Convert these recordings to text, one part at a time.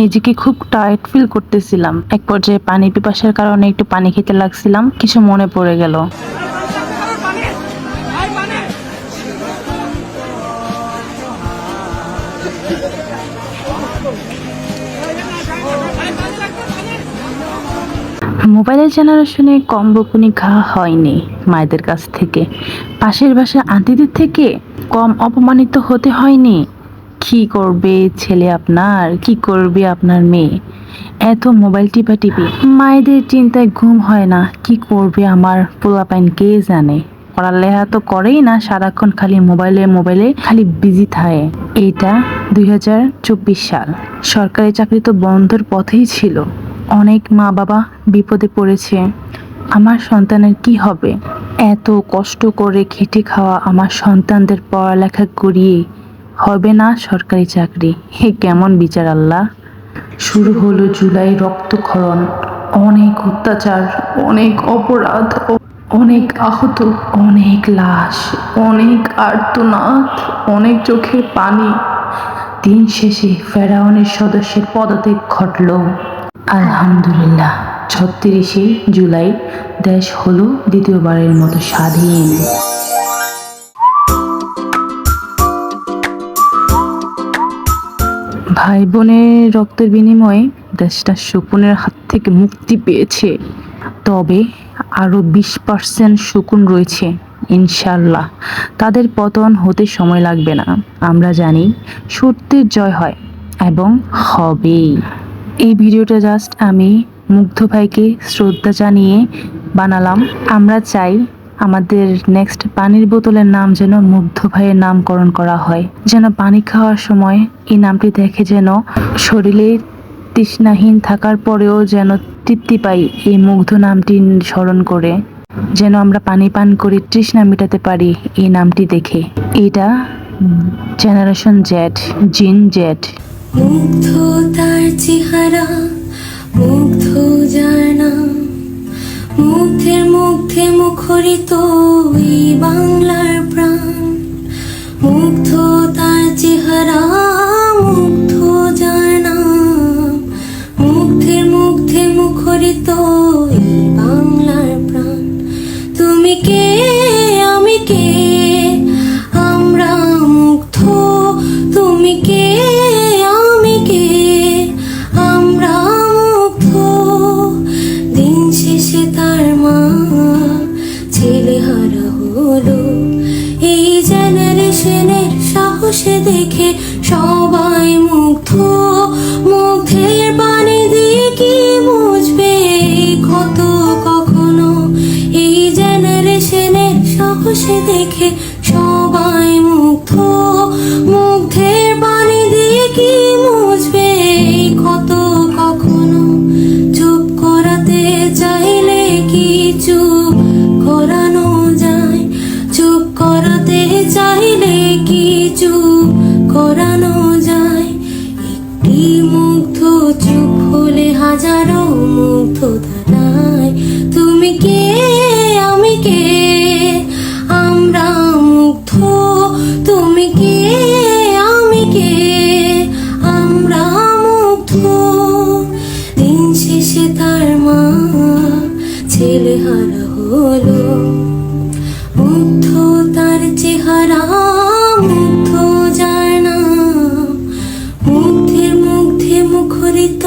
নিজেকে খুব tired feel করতেছিলাম। এক পর্যায়ে পানি পিপাসার কারণে একটু পানি খেতে লাগছিলাম, কিছু মনে পড়ে গেল। মোবাইলের জেনারেশনে কম বকুনি খাওয়া হয়নি মায়েদের কাছ থেকে। পাশের বাসা আন্টিদের থেকে কম অপমানিত হতে হয়নি। কি করবে ছেলে আপনার? কি করবে আপনার মেয়ে? এত মোবাইল টিপা টিপি মায়েদের চিন্তায় ঘুম হয় না। কি করবে আমার পোলা পোলাপাইন কে জানে? পড়ালেখা তো করেই না, সারাক্ষণ খালি মোবাইলে মোবাইলে খালি বিজি থাকে। এটা দুই হাজার চব্বিশ সাল। সরকারি চাকরি তো বন্ধের পথেই ছিল। অনেক মা বাবা বিপদে পড়েছে। আমার সন্তানের কি হবে? এত কষ্ট করে খেটে খাওয়া আমার সন্তানদের পড়ালেখা করিয়ে হবে না সরকারি চাকরি। হে কেমন বিচার আল্লাহ। শুরু হলো জুলাই রক্তক্ষরণ। অনেক অত্যাচার, অনেক অপরাধ, অনেক আহত, অনেক লাশ, অনেক আর্তনাদ, অনেক চোখের পানি। দিন শেষে ফেরাউনের সদস্যের পদত্যাগ ঘটল। আলহামদুলিল্লাহ, ছত্রিশে জুলাই দেশ হলো দ্বিতীয়বারের মতো স্বাধীন। ভাই বোনের রক্তের বিনিময়ে দেশটা শকুনের হাত থেকে মুক্তি পেয়েছে। তবে আরও বিশ পার্সেন্ট শকুন রয়েছে ইনশাল্লাহ তাদের পতন হতে সময় লাগবে না। আমরা জানি সত্যের জয় হয় এবং হবেই। এই ভিডিওটা জাস্ট আমি মুগ্ধ ভাইকে শ্রদ্ধা জানিয়ে বানালাম। আমরা চাই আমাদের নেক্সট পানির বোতলের নাম যেন মুগ্ধ ভাইয়ের নামকরণ করা হয়। যেন পানি খাওয়ার সময় এই নামটি দেখে যেন শরীরে তৃষ্ণাহীন থাকার পরেও যেন তৃপ্তি পাই এই মুগ্ধ নামটি স্মরণ করে। যেন আমরা পানি পান করে তৃষ্ণা মেটাতে পারি এই নামটি দেখে। এটা জেনারেশন জেড জিন জেড মুগ্ধ তার চেহারা, মুগ্ধ যার নাম মুগ্ধের মুগ্ধে মুখরিত এই বাংলার প্রাণ মুগ্ধ তার চেহারা জেনারেশনের সাহসে দেখে সবাই মুগ্ধ। মুগ্ধের পানি দিয়ে কি বুঝবে কত কখনো? এই জেনারেশনের সাহসে দেখে সবাই মুগ্ধ। মুগ্ধের হারা হলো। মুগ্ধ তার চেহারা মুগ্ধ যার নাম। মুগ্ধের মুগ্ধে মুখরিত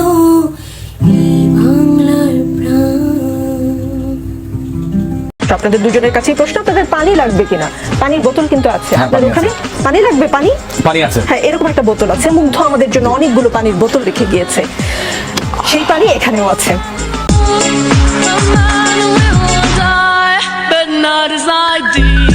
এই বাংলার প্রাণ। তো আপনাদের দুজনের কাছেই প্রশ্ন আপনাদের পানি লাগবে কিনা? পানির বোতল কিন্তু আছে। হ্যাঁ, আপনাদের পানি ওখানে? পানি লাগবে? পানি? পানি আছে। হ্যাঁ এরকম একটা বোতল আছে। মুগ্ধ আমাদের জন্য অনেকগুলো পানির বোতল রেখে গিয়েছে। সেই পানি এখানেও আছে। Will die, but not as I did.